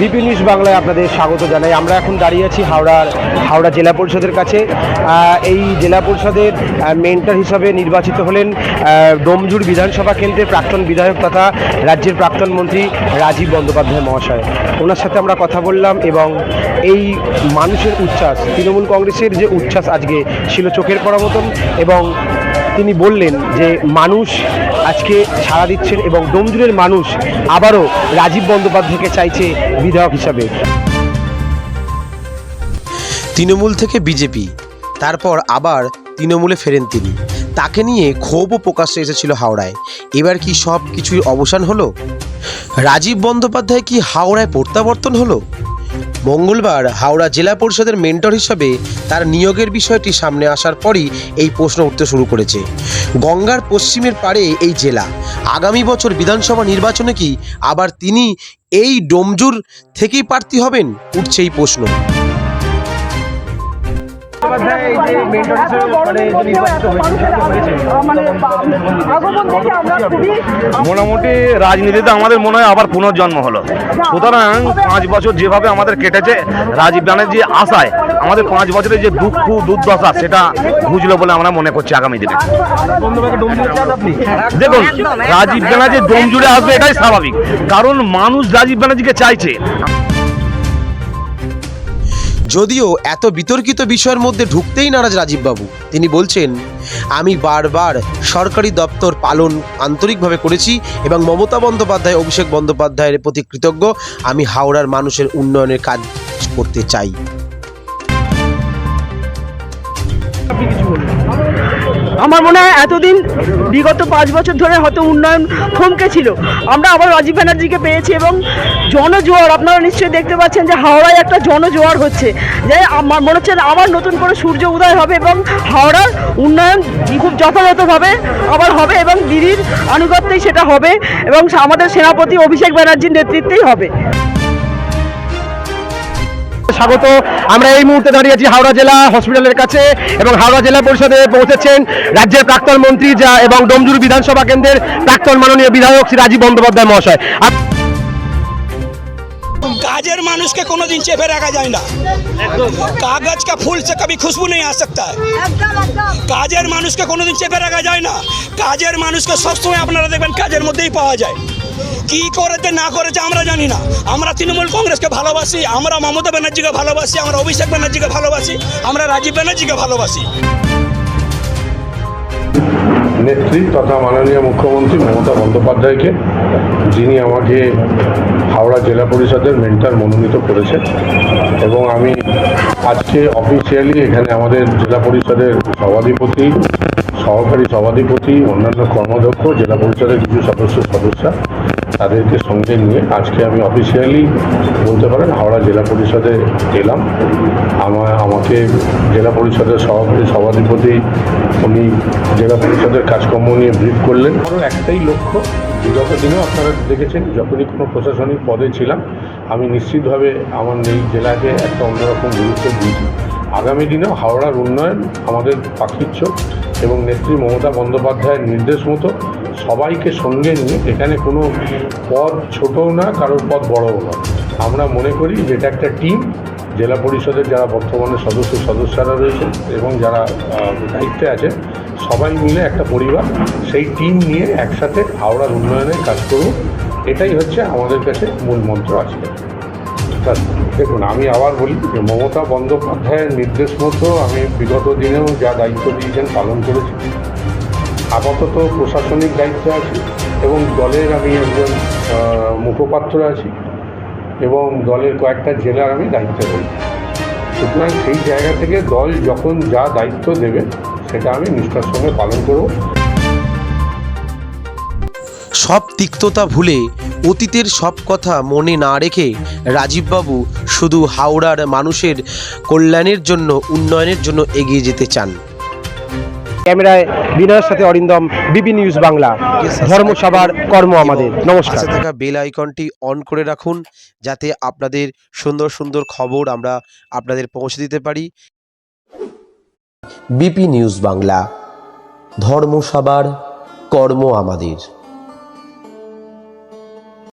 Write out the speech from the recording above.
BP news বাংলায় আপনাদের স্বাগত জানাই। আমরা এখন দাঁড়িয়ে আছি হাওড়ার হাওড়া জেলা পরিষদের কাছে। এই জেলা পরিষদের মেন্টার হিসাবে নির্বাচিত হলেন ডোমজুর বিধানসভা কেন্দ্রের প্রাক্তন বিধায়ক তথা রাজ্যের প্রাক্তন মন্ত্রী রাজীব বন্দ্যোপাধ্যায় মহাশয়। ওনার সাথে আমরা কথা বললাম এবং এই মানুষের উচ্ছ্বাস, তৃণমূল কংগ্রেসের যে উচ্ছ্বাস আজকে ছিল চোখের পড়া মতন এবং তিনি বললেন যে মানুষ আজকে সাড়া দিচ্ছেন এবং ডোমজুরের মানুষ আবারও রাজীব বন্দ্যোপাধ্যায়কে চাইছে বিধায়ক হিসাবে। তৃণমূল থেকে বিজেপি, তারপর আবার তৃণমূলে ফেরেন তিনি। তাকে নিয়ে ক্ষোভও প্রকাশ্যে এসেছিল হাওড়ায়। এবার কি সব কিছুই অবসান হলো? রাজীব বন্দ্যোপাধ্যায় কি হাওড়ায় প্রত্যাবর্তন হলো? মঙ্গলবার হাওড়া জেলা পরিষদের মেন্টর হিসাবে তার নিয়োগের বিষয়টি সামনে আসার পরই এই প্রশ্ন উঠতে শুরু করেছে। গঙ্গার পশ্চিমের পাড়ে এই জেলা। আগামী বছর বিধানসভা নির্বাচনে কি আবার তিনি এই ডোমজুর থেকেই প্রার্থী হবেন? উঠছে এই প্রশ্ন। মোটামুটি রাজনীতিতে আমাদের মনে হয় আবার পুনর্জন্ম হলো। সুতরাং পাঁচ বছর যেভাবে আমাদের কেটেছে রাজীব ব্যানার্জি আশায় আমাদের পাঁচ বছরের যে দুঃখ দুর্দশা সেটা বুঝলো বলে আমরা মনে করছি আগামী দিনে। দেখুন রাজীব ব্যানার্জি দম জুড়ে আসবে এটাই স্বাভাবিক। কারণ মানুষ রাজীব ব্যানার্জিকে চাইছে। যদিও এত বিতর্কিত বিষয়ের মধ্যে ঢুকতেই নারাজ রাজীববাবু। তিনি বলছেন, আমি বারবার সরকারি দপ্তর পালন আন্তরিকভাবে করেছি এবং মমতা বন্দ্যোপাধ্যায়, অভিষেক বন্দ্যোপাধ্যায়ের প্রতি কৃতজ্ঞ। আমি হাওড়ার মানুষের উন্নয়নের কাজ করতে চাই। আমার মনে হয় এতদিন, বিগত পাঁচ বছর ধরে হয়তো উন্নয়ন থমকে ছিল। আমরা আবার রাজীব ব্যানার্জিকে পেয়েছি এবং জনজোয়ার, আপনারা নিশ্চয়ই দেখতে পাচ্ছেন যে হাওড়ায় একটা জনজোয়ার হচ্ছে। যে আমার মনে হচ্ছে আবার নতুন করে সূর্য উদয় হবে এবং হাওড়ার উন্নয়ন খুব যথাযথভাবে আবার হবে এবং দিদির আনুগত্যেই সেটা হবে এবং আমাদের সেনাপতি অভিষেক ব্যানার্জির নেতৃত্বেই হবে। স্বাগত, আমরা এই মুহূর্তে দাঁড়িয়ে আছি হাওড়া জেলা হসপিটালের কাছে এবং হাওড়া জেলা পরিষদে পৌঁছেছেন রাজ্যের প্রাক্তন মন্ত্রী যা এবং ডোমজুর বিধানসভা কেন্দ্রের প্রাক্তন মাননীয় বিধায়ক শ্রী রাজীব বন্দ্যোপাধ্যায় মহাশয়। काजर मानुष के कोनो दिन चेपे रखा जाए ना कागज का फूल से कभी खुशबू नहीं आ सकता है কাজের মানুষকে কোনোদিন চেপে রাখা যায় না কাজের মানুষকে সবসময় আপনারা দেখবেন কাজের মধ্যেই পাওয়া যায় কি করেছে না করেছে আমরা জানি না আমরা তৃণমূল কংগ্রেসকে ভালোবাসি আমরা মমতা ব্যানার্জিকে ভালোবাসি আমরা অভিষেক ব্যানার্জিকে ভালোবাসি আমরা রাজীব ব্যানার্জিকে ভালোবাসি নেত্রী তথা মাননীয় মুখ্যমন্ত্রী মমতা বন্দ্যোপাধ্যায়কে, যিনি আমাকে হাওড়া জেলা পরিষদের মেন্টার মনোনীত করেছেন। এবং আমি আজকে অফিসিয়ালি এখানে আমাদের জেলা পরিষদের সভাধিপতি সহকারী সভাধিপতি, অন্যান্য কর্মাধ্যক্ষ, জেলা পরিষদের কিছু সদস্য, সদস্যা, তাদেরকে সঙ্গে নিয়ে আজকে আমি অফিসিয়ালি বলতে পারেন হাওড়া জেলা পরিষদে এলাম। আমার, আমাকে জেলা পরিষদের সভাপতি সভাধিপতি, উনি জেলা পরিষদের কাজকর্ম নিয়ে ব্রিফ করলেন। আমার একটাই লক্ষ্য বিগত দিনেও আপনারা দেখেছেন, যখনই কোনো প্রশাসনিক পদে ছিলাম, আমি নিশ্চিতভাবে আমার এই জেলাকে একটা অন্যরকম গুরুত্ব দিয়েছি আগামী দিনেও হাওড়ার উন্নয়ন, আমাদের পাখির চোখ এবং নেত্রী মমতা বন্দ্যোপাধ্যায়ের নির্দেশ মতো সবাইকে সঙ্গে নিয়ে, এখানে কোনো পদ ছোটও না, কারোর পদ বড়ও না। আমরা মনে করি যে এটা একটা টিম জেলা পরিষদের যারা বর্তমানে সদস্য সদস্যরা রয়েছেন এবং যারা দায়িত্বে আছেন, সবাই মিলে একটা পরিবার, সেই টিম নিয়ে একসাথে হাওড়ার উন্নয়নের কাজ করব এটাই হচ্ছে আমাদের কাছে মূল মন্ত্র আজকে। তা দেখুন, আমি আবার বলি যে মমতা বন্দ্যোপাধ্যায়ের নির্দেশ মতো আমি বিগত দিনেও যা দায়িত্ব দিয়েছেন পালন করেছি। আপাতত প্রশাসনিক দায়িত্বে আছি এবং দলের আমি একজন মুখপাত্র আছি এবং দলের কয়েকটা জেলার আমি দায়িত্বে রয়েছি। সুতরাং সেই জায়গা থেকে দল যখন যা দায়িত্ব দেবে, সেটা আমি নিষ্ঠার সঙ্গে পালন করব। সব তিক্ততা ভুলে অতীতের সব কথা মনে না রেখে রাজীববাবু শুধু হাওড়ার মানুষের কল্যাণের জন্য উন্নয়নের জন্য এগিয়ে যেতে চান। ক্যামেরায় বিনয়ের সাথে অরিন্দম বিপি নিউজ বাংলা। ধর্মসভার কর্ম আমাদের। নমস্কার। থাকা বেল আইকনটি অন করে রাখুন যাতে আপনাদের সুন্দর সুন্দর খবর আমরা আপনাদের পৌঁছে দিতে পারি। বিপি নিউজ বাংলা ধর্মসভার কর্ম আমাদের।